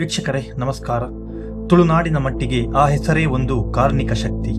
ವೀಕ್ಷಕರೇ, ನಮಸ್ಕಾರ. ತುಳುನಾಡಿನ ಮಟ್ಟಿಗೆ ಆ ಹೆಸರೇ ಒಂದು ಕಾರ್ಮಿಕ ಶಕ್ತಿ.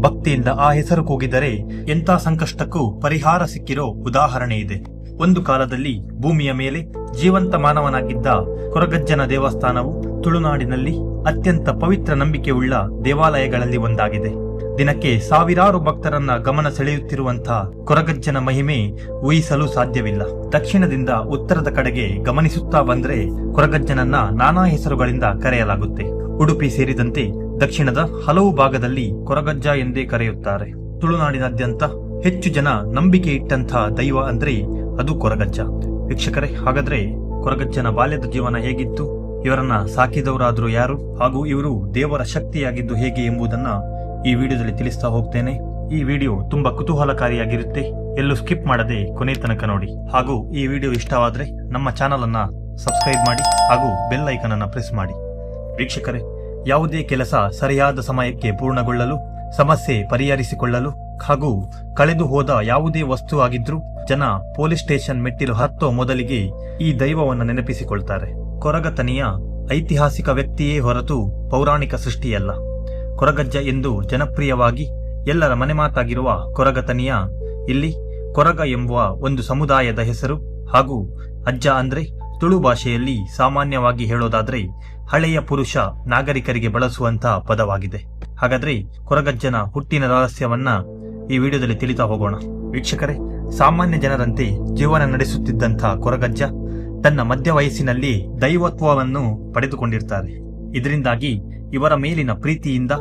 ಭಕ್ತಿಯಿಂದ ಆ ಹೆಸರು ಕೂಗಿದರೆ ಎಂಥ ಸಂಕಷ್ಟಕ್ಕೂ ಪರಿಹಾರ ಸಿಕ್ಕಿರೋ ಉದಾಹರಣೆ ಇದೆ. ಒಂದು ಕಾಲದಲ್ಲಿ ಭೂಮಿಯ ಮೇಲೆ ಜೀವಂತ ಮಾನವನಾಗಿದ್ದ ಕೊರಗಜ್ಜನ ದೇವಸ್ಥಾನವು ತುಳುನಾಡಿನಲ್ಲಿ ಅತ್ಯಂತ ಪವಿತ್ರ ನಂಬಿಕೆಯುಳ್ಳ ದೇವಾಲಯಗಳಲ್ಲಿ ಒಂದಾಗಿದೆ. ದಿನಕ್ಕೆ ಸಾವಿರಾರು ಭಕ್ತರನ್ನ ಗಮನ ಸೆಳೆಯುತ್ತಿರುವಂತಹ ಕೊರಗಜ್ಜನ ಮಹಿಮೆ ಊಹಿಸಲು ಸಾಧ್ಯವಿಲ್ಲ. ದಕ್ಷಿಣದಿಂದ ಉತ್ತರದ ಕಡೆಗೆ ಗಮನಿಸುತ್ತಾ ಬಂದ್ರೆ ಕೊರಗಜ್ಜನನ್ನ ನಾನಾ ಹೆಸರುಗಳಿಂದ ಕರೆಯಲಾಗುತ್ತೆ. ಉಡುಪಿ ಸೇರಿದಂತೆ ದಕ್ಷಿಣದ ಹಲವು ಭಾಗದಲ್ಲಿ ಕೊರಗಜ್ಜ ಎಂದೇ ಕರೆಯುತ್ತಾರೆ. ತುಳುನಾಡಿನಾದ್ಯಂತ ಹೆಚ್ಚು ಜನ ನಂಬಿಕೆ ಇಟ್ಟಂತಹ ದೈವ ಅಂದ್ರೆ ಅದು ಕೊರಗಜ್ಜ. ವೀಕ್ಷಕರೇ, ಹಾಗಾದ್ರೆ ಕೊರಗಜ್ಜನ ಬಾಲ್ಯದ ಜೀವನ ಹೇಗಿತ್ತು? ಇವರನ್ನ ಸಾಕಿದವರಾದರೂ ಯಾರು? ಹಾಗೂ ಇವರು ದೇವರ ಶಕ್ತಿಯಾಗಿದ್ದು ಹೇಗೆ ಎಂಬುದನ್ನ ಈ ವಿಡಿಯೋದಲ್ಲಿ ತಿಳಿಸ್ತಾ ಹೋಗ್ತೇನೆ, ಈ ವಿಡಿಯೋ ತುಂಬಾ ಕುತೂಹಲಕಾರಿಯಾಗಿರುತ್ತೆ. ಎಲ್ಲೂ ಸ್ಕಿಪ್ ಮಾಡದೆ ಕೊನೆ ತನಕ ನೋಡಿ. ಹಾಗೂ ಈ ವಿಡಿಯೋ ಇಷ್ಟವಾದ್ರೆ ನಮ್ಮ ಚಾನಲ್ ಅನ್ನ ಸಬ್ಸ್ಕ್ರೈಬ್ ಮಾಡಿ ಹಾಗೂ ಬೆಲ್ ಐಕನ್ ಅನ್ನ ಪ್ರೆಸ್ ಮಾಡಿ. ವೀಕ್ಷಕರೇ, ಯಾವುದೇ ಕೆಲಸ ಸರಿಯಾದ ಸಮಯಕ್ಕೆ ಪೂರ್ಣಗೊಳ್ಳಲು, ಸಮಸ್ಯೆ ಪರಿಹರಿಸಿಕೊಳ್ಳಲು ಹಾಗೂ ಕಳೆದು ಹೋದ ಯಾವುದೇ ವಸ್ತು ಆಗಿದ್ರೂ ಜನ ಪೊಲೀಸ್ ಸ್ಟೇಷನ್ ಮೆಟ್ಟಿಲು ಹತ್ತೋ ಮೊದಲಿಗೆ ಈ ದೈವವನ್ನು ನೆನಪಿಸಿಕೊಳ್ತಾರೆ. ಕೊರಗತನಿಯ ಐತಿಹಾಸಿಕ ವ್ಯಕ್ತಿಯೇ ಹೊರತು ಪೌರಾಣಿಕ ಸೃಷ್ಟಿಯಲ್ಲ. ಕೊರಗಜ್ಜ ಎಂದು ಜನಪ್ರಿಯವಾಗಿ ಎಲ್ಲರ ಮನೆಮಾತಾಗಿರುವ ಕೊರಗತನಿಯ ಇಲ್ಲಿ ಕೊರಗ ಎಂಬುವ ಒಂದು ಸಮುದಾಯದ ಹೆಸರು ಹಾಗೂ ಅಜ್ಜ ಅಂದ್ರೆ ತುಳು ಭಾಷೆಯಲ್ಲಿ ಸಾಮಾನ್ಯವಾಗಿ ಹೇಳೋದಾದ್ರೆ ಹಳೆಯ ಪುರುಷ ನಾಗರಿಕರಿಗೆ ಬಳಸುವಂತಹ ಪದವಾಗಿದೆ. ಹಾಗಾದ್ರೆ ಕೊರಗಜ್ಜನ ಹುಟ್ಟಿನ ರಹಸ್ಯವನ್ನ ಈ ವಿಡಿಯೋದಲ್ಲಿ ತಿಳಿತಾ ಹೋಗೋಣ. ವೀಕ್ಷಕರೇ, ಸಾಮಾನ್ಯ ಜನರಂತೆ ಜೀವನ ನಡೆಸುತ್ತಿದ್ದಂಥ ಕೊರಗಜ್ಜ ತನ್ನ ಮಧ್ಯ ವಯಸ್ಸಿನಲ್ಲಿ ದೈವತ್ವವನ್ನು ಪಡೆದುಕೊಂಡಿರ್ತಾರೆ. ಇದರಿಂದಾಗಿ ಇವರ ಮೇಲಿನ ಪ್ರೀತಿಯಿಂದ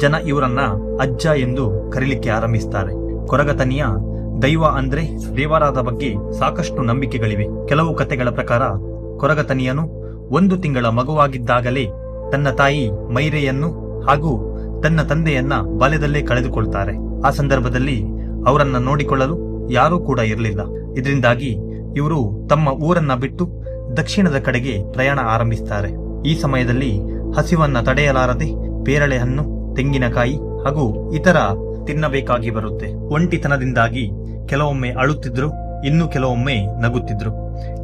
ಜನ ಇವರನ್ನ ಅಜ್ಜ ಎಂದು ಕರೀಲಿಕ್ಕೆ ಆರಂಭಿಸ್ತಾರೆ. ಕೊರಗತನಿಯ ದೈವ ಅಂದ್ರೆ ದೇವರಾದ ಬಗ್ಗೆ ಸಾಕಷ್ಟು ನಂಬಿಕೆಗಳಿವೆ. ಕೆಲವು ಕಥೆಗಳ ಪ್ರಕಾರ, ಕೊರಗತನಿಯನು ಒಂದು ತಿಂಗಳ ಮಗುವಾಗಿದ್ದಾಗಲೇ ತನ್ನ ತಾಯಿ ಮೈರೆಯನ್ನು ಹಾಗೂ ತನ್ನ ತಂದೆಯನ್ನ ಬಾಲ್ಯದಲ್ಲೇ ಕಳೆದುಕೊಳ್ತಾರೆ. ಆ ಸಂದರ್ಭದಲ್ಲಿ ಅವರನ್ನ ನೋಡಿಕೊಳ್ಳಲು ಯಾರೂ ಕೂಡ ಇರಲಿಲ್ಲ. ಇದರಿಂದಾಗಿ ಇವರು ತಮ್ಮ ಊರನ್ನ ಬಿಟ್ಟು ದಕ್ಷಿಣದ ಕಡೆಗೆ ಪ್ರಯಾಣ ಆರಂಭಿಸ್ತಾರೆ. ಈ ಸಮಯದಲ್ಲಿ ಹಸಿವನ್ನ ತಡೆಯಲಾರದೆ ಪೇರಳೆ ಹಣ್ಣು ತೆಂಗಿನಕಾಯಿ ಹಾಗೂ ಇತರ ತಿನ್ನಬೇಕಾಗಿ ಬರುತ್ತೆ. ಒಂಟಿತನದಿಂದಾಗಿ ಕೆಲವೊಮ್ಮೆ ಅಳುತ್ತಿದ್ರು, ಇನ್ನು ಕೆಲವೊಮ್ಮೆ ನಗುತ್ತಿದ್ರು.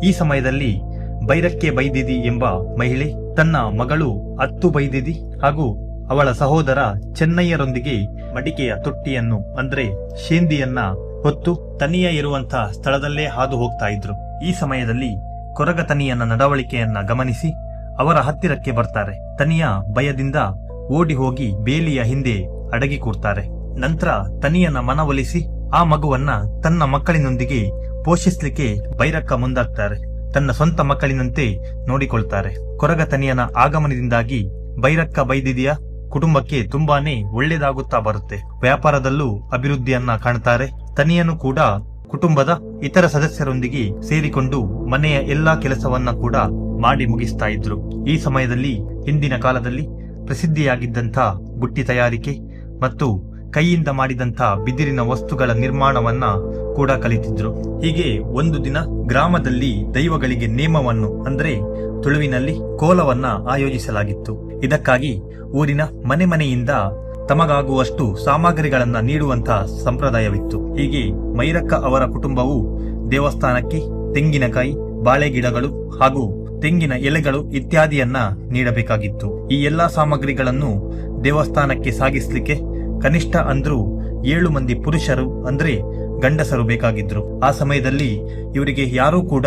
ಈ ಸಮಯದಲ್ಲಿ ಬೈರಕ್ಕೆ ಬೈದಿದಿ ಎಂಬ ಮಹಿಳೆ ತನ್ನ ಮಗಳು ಅತ್ತು ಬೈದಿದಿ ಹಾಗೂ ಅವಳ ಸಹೋದರ ಚೆನ್ನಯ್ಯರೊಂದಿಗೆ ಮಡಿಕೆಯ ತೊಟ್ಟಿಯನ್ನು, ಅಂದ್ರೆ ಶೇಂದಿಯನ್ನ ಹೊತ್ತು ತನಿಯ ಇರುವಂತಹ ಸ್ಥಳದಲ್ಲೇ ಹಾದು ಹೋಗ್ತಾ ಇದ್ರು. ಈ ಸಮಯದಲ್ಲಿ ಕೊರಗ ತನಿಯನ ನಡವಳಿಕೆಯನ್ನ ಗಮನಿಸಿ ಅವರ ಹತ್ತಿರಕ್ಕೆ ಬರ್ತಾರೆ. ತನಿಯ ಭಯದಿಂದ ಓಡಿ ಹೋಗಿ ಬೇಲಿಯ ಹಿಂದೆ ಅಡಗಿ ಕೂರ್ತಾರೆ. ನಂತರ ತನಿಯನ್ನ ಮನವೊಲಿಸಿ ಆ ಮಗುವನ್ನ ತನ್ನ ಮಕ್ಕಳಿನೊಂದಿಗೆ ಪೋಷಿಸಲಿಕ್ಕೆ ಬೈರಕ್ಕ ಮುಂದಾಗ್ತಾರೆ. ತನ್ನ ಸ್ವಂತ ಮಕ್ಕಳಿನಂತೆ ನೋಡಿಕೊಳ್ತಾರೆ. ಕೊರಗ ತನಿಯನ ಆಗಮನದಿಂದಾಗಿ ಬೈರಕ್ಕ ಬೈದಿದಿಯ? ಕುಟುಂಬಕ್ಕೆ ತುಂಬಾನೇ ಒಳ್ಳೇದಾಗುತ್ತಾ ಬರುತ್ತೆ. ವ್ಯಾಪಾರದಲ್ಲೂ ಅಭಿವೃದ್ಧಿಯನ್ನ ಕಾಣ್ತಾರೆ. ತನಿಯನು ಕೂಡ ಕುಟುಂಬದ ಇತರ ಸದಸ್ಯರೊಂದಿಗೆ ಸೇರಿಕೊಂಡು ಮನೆಯ ಎಲ್ಲಾ ಕೆಲಸವನ್ನ ಕೂಡ ಮಾಡಿ ಮುಗಿಸ್ತಾ ಇದ್ರು. ಈ ಸಮಯದಲ್ಲಿ, ಹಿಂದಿನ ಕಾಲದಲ್ಲಿ ಪ್ರಸಿದ್ಧಿಯಾಗಿದ್ದಂಥ ಬುಟ್ಟಿ ತಯಾರಿಕೆ ಮತ್ತು ಕೈಯಿಂದ ಮಾಡಿದಂಥ ಬಿದಿರಿನ ವಸ್ತುಗಳ ನಿರ್ಮಾಣವನ್ನ ಕೂಡ ಕಲಿತಿದ್ರು. ಹೀಗೆ ಒಂದು ದಿನ ಗ್ರಾಮದಲ್ಲಿ ದೈವಗಳಿಗೆ ನೇಮವನ್ನು, ಅಂದರೆ ತುಳುವಿನಲ್ಲಿ ಕೋಲವನ್ನ ಆಯೋಜಿಸಲಾಗಿತ್ತು. ಇದಕ್ಕಾಗಿ ಊರಿನ ಮನೆ ಮನೆಯಿಂದ ತಮಗಾಗುವಷ್ಟು ಸಾಮಗ್ರಿಗಳನ್ನ ನೀಡುವಂತಹ ಸಂಪ್ರದಾಯವಿತ್ತು. ಹೀಗೆ ಮೈರಕ್ಕ ಅವರ ಕುಟುಂಬವು ದೇವಸ್ಥಾನಕ್ಕೆ ತೆಂಗಿನಕಾಯಿ ಬಾಳೆ ಗಿಡಗಳು ಹಾಗೂ ತೆಂಗಿನ ಎಲೆಗಳು ಇತ್ಯಾದಿಯನ್ನ ನೀಡಬೇಕಾಗಿತ್ತು. ಈ ಎಲ್ಲಾ ಸಾಮಗ್ರಿಗಳನ್ನು ದೇವಸ್ಥಾನಕ್ಕೆ ಸಾಗಿಸ್ಲಿಕ್ಕೆ ಕನಿಷ್ಠ ಅಂದ್ರೂ ಏಳು ಮಂದಿ ಪುರುಷರು ಅಂದ್ರೆ ಗಂಡಸರು ಬೇಕಾಗಿದ್ರು. ಆ ಸಮಯದಲ್ಲಿ ಇವರಿಗೆ ಯಾರೂ ಕೂಡ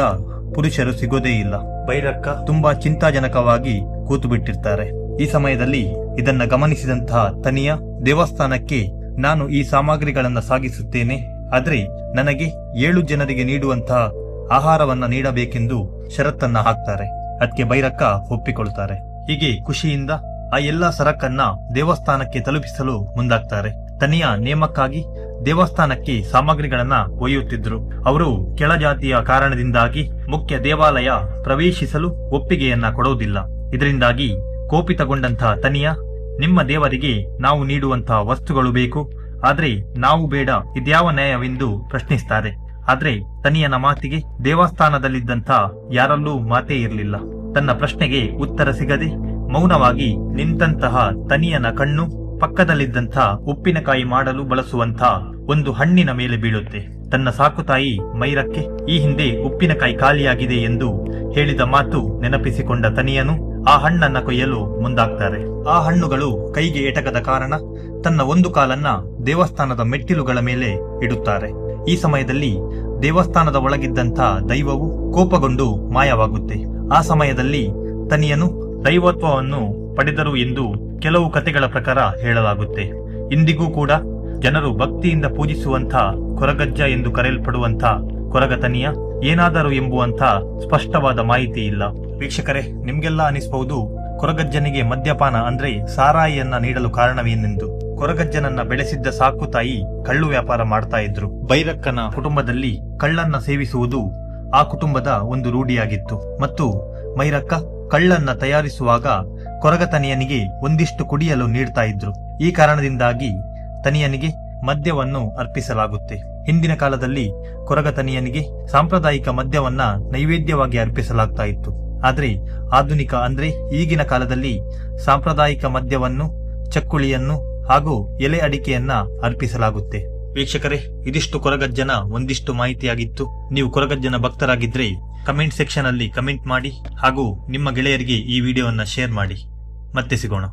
ಪುರುಷರು ಸಿಗೋದೇ ಇಲ್ಲ. ಬೈರಕ್ಕ ತುಂಬಾ ಚಿಂತಾಜನಕವಾಗಿ ಕೂತು ಬಿಟ್ಟಿರ್ತಾರೆ ಈ ಸಮಯದಲ್ಲಿ ಇದನ್ನ ಗಮನಿಸಿದಂತಹ ತನಿಯ ದೇವಸ್ಥಾನಕ್ಕೆ ನಾನು ಈ ಸಾಮಗ್ರಿಗಳನ್ನ ಸಾಗಿಸುತ್ತೇನೆ. ಆದ್ರೆ ನನಗೆ ಏಳು ಜನರಿಗೆ ನೀಡುವಂತಹ ಆಹಾರವನ್ನ ನೀಡಬೇಕೆಂದು ಷರತ್ತನ್ನ ಹಾಕ್ತಾರೆ. ಅದಕ್ಕೆ ಬೈರಕ್ಕ ಒಪ್ಪಿಕೊಳ್ತಾರೆ. ಹೀಗೆ ಖುಷಿಯಿಂದ ಆ ಎಲ್ಲಾ ಸರಕನ್ನ ದೇವಸ್ಥಾನಕ್ಕೆ ತಲುಪಿಸಲು ಮುಂದಾಗ್ತಾರೆ. ತನಿಯ ನೇಮಕ್ಕಾಗಿ ದೇವಸ್ಥಾನಕ್ಕೆ ಸಾಮಗ್ರಿಗಳನ್ನ ಒಯ್ಯುತ್ತಿದ್ರು. ಅವರು ಕೆಳಜಾತಿಯ ಕಾರಣದಿಂದಾಗಿ ಮುಖ್ಯ ದೇವಾಲಯ ಪ್ರವೇಶಿಸಲು ಒಪ್ಪಿಗೆಯನ್ನ ಕೊಡುವುದಿಲ್ಲ ಇದರಿಂದಾಗಿ ಕೋಪಿತಗೊಂಡಂತಹ ತನಿಯ, ನಿಮ್ಮ ದೇವರಿಗೆ ನಾವು ನೀಡುವಂತಹ ವಸ್ತುಗಳು ಬೇಕು. ಆದ್ರೆ ನಾವು ಬೇಡ, ಇದ್ಯಾವ ನ್ಯಾಯವೆಂದು ಪ್ರಶ್ನಿಸ್ತಾರೆ. ಆದ್ರೆ ತನಿಯನ ಮಾತಿಗೆ ದೇವಸ್ಥಾನದಲ್ಲಿದ್ದಂಥ ಯಾರಲ್ಲೂ ಮಾತೇ ಇರಲಿಲ್ಲ. ತನ್ನ ಪ್ರಶ್ನೆಗೆ ಉತ್ತರ ಸಿಗದೆ ಮೌನವಾಗಿ ನಿಂತಹ ತನಿಯನ ಕಣ್ಣು ಪಕ್ಕದಲ್ಲಿದ್ದಂಥ ಉಪ್ಪಿನಕಾಯಿ ಮಾಡಲು ಬಳಸುವಂತ ಒಂದು ಹಣ್ಣಿನ ಮೇಲೆ ಬೀಳುತ್ತೆ. ತನ್ನ ಸಾಕುತಾಯಿ ಮೈರಕ್ಕೆ ಈ ಹಿಂದೆ ಉಪ್ಪಿನಕಾಯಿ ಖಾಲಿಯಾಗಿದೆ ಎಂದು ಹೇಳಿದ ಮಾತು ನೆನಪಿಸಿಕೊಂಡ ತನಿಯನು ಆ ಹಣ್ಣನ್ನ ಕೊಯ್ಯಲು ಮುಂದಾಗ್ತಾರೆ. ಆ ಹಣ್ಣುಗಳು ಕೈಗೆ ಎಟಕದ ಕಾರಣ ತನ್ನ ಒಂದು ಕಾಲನ್ನ ದೇವಸ್ಥಾನದ ಮೆಟ್ಟಿಲುಗಳ ಮೇಲೆ ಇಡುತ್ತಾರೆ. ಈ ಸಮಯದಲ್ಲಿ ದೇವಸ್ಥಾನದ ಒಳಗಿದ್ದಂಥ ದೈವವು ಕೋಪಗೊಂಡು ಮಾಯವಾಗುತ್ತೆ. ಆ ಸಮಯದಲ್ಲಿ ತನಿಯನು ದೈವತ್ವವನ್ನು ಪಡೆದರು ಎಂದು ಕೆಲವು ಕಥೆಗಳ ಪ್ರಕಾರ ಹೇಳಲಾಗುತ್ತೆ. ಇಂದಿಗೂ ಕೂಡ ಜನರು ಭಕ್ತಿಯಿಂದ ಪೂಜಿಸುವಂಥ ಕೊರಗಜ್ಜ ಎಂದು ಕರೆಯಲ್ಪಡುವಂಥ ಕೊರಗತನಿಯ ಏನಾದರೂ ಎಂಬುವಂಥ ಸ್ಪಷ್ಟವಾದ ಮಾಹಿತಿ ಇಲ್ಲ. ವೀಕ್ಷಕರೇ, ನಿಮ್ಗೆಲ್ಲ ಅನಿಸಬಹುದು, ಕೊರಗಜ್ಜನಿಗೆ ಮದ್ಯಪಾನ ಅಂದ್ರೆ ಸಾರಾಯಿಯನ್ನ ನೀಡಲು ಕಾರಣವೇನೆಂದು. ಕೊರಗಜ್ಜನನ್ನ ಬೆಳೆಸಿದ್ದ ಸಾಕು ತಾಯಿ ಕಳ್ಳು ವ್ಯಾಪಾರ ಮಾಡ್ತಾ ಇದ್ರು. ಬೈರಕ್ಕನ ಕುಟುಂಬದಲ್ಲಿ ಕಳ್ಳನ್ನ ಸೇವಿಸುವುದು ಆ ಕುಟುಂಬದ ಒಂದು ರೂಢಿಯಾಗಿತ್ತು. ಮತ್ತು ಮೈರಕ್ಕ ಕಳ್ಳನ್ನ ತಯಾರಿಸುವಾಗ ಕೊರಗತನಿಯನಿಗೆ ಒಂದಿಷ್ಟು ಕುಡಿಯಲು ನೀಡ್ತಾ ಇದ್ರು. ಈ ಕಾರಣದಿಂದಾಗಿ ತನಿಯನಿಗೆ ಮದ್ಯವನ್ನು ಅರ್ಪಿಸಲಾಗುತ್ತೆ. ಹಿಂದಿನ ಕಾಲದಲ್ಲಿ ಕೊರಗತನಿಯನಿಗೆ ಸಾಂಪ್ರದಾಯಿಕ ಮದ್ಯವನ್ನ ನೈವೇದ್ಯವಾಗಿ ಅರ್ಪಿಸಲಾಗ್ತಾ ಇತ್ತು. ಆದ್ರೆ ಆಧುನಿಕ ಅಂದ್ರೆ ಈಗಿನ ಕಾಲದಲ್ಲಿ ಸಾಂಪ್ರದಾಯಿಕ ಮದ್ಯವನ್ನು, ಚಕ್ಕುಳಿಯನ್ನು ಹಾಗೂ ಎಲೆ ಅಡಿಕೆಯನ್ನ ಅರ್ಪಿಸಲಾಗುತ್ತೆ. ವೀಕ್ಷಕರೇ, ಇದಿಷ್ಟು ಕೊರಗಜ್ಜನ ಒಂದಿಷ್ಟು ಮಾಹಿತಿಯಾಗಿತ್ತು. ನೀವು ಕೊರಗಜ್ಜನ ಭಕ್ತರಾಗಿದ್ರೆ ಕಮೆಂಟ್ ಸೆಕ್ಷನ್ ಅಲ್ಲಿ ಕಮೆಂಟ್ ಮಾಡಿ ಹಾಗೂ ನಿಮ್ಮ ಗೆಳೆಯರಿಗೆ ಈ ವಿಡಿಯೋವನ್ನ ಶೇರ್ ಮಾಡಿ. ಮತ್ತೆ ಸಿಗೋಣ.